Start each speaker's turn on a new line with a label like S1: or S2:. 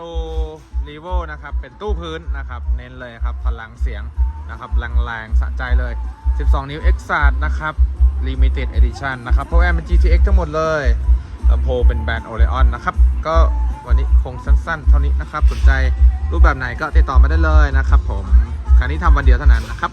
S1: ตู้รีโวนะครับ เป็นตู้พื้นนะครับ เน้นเลยครับ พลังเสียงนะครับแรงๆสะใจเลย 12 นิ้ว x ซ a นะครับ Limited Edition นะครับเพราะแอมเป็น GTX ทั้งหมดเลยลำโพงเป็นแบรนด์ Oleon นะครับ ก็วันนี้คงสั้นๆ เท่านี้นะครับ สนใจรูปแบบไหนก็ติดต่อมาได้เลยนะครับผมครั้งนี้ทำวันเดียวเท่านั้นนะครับ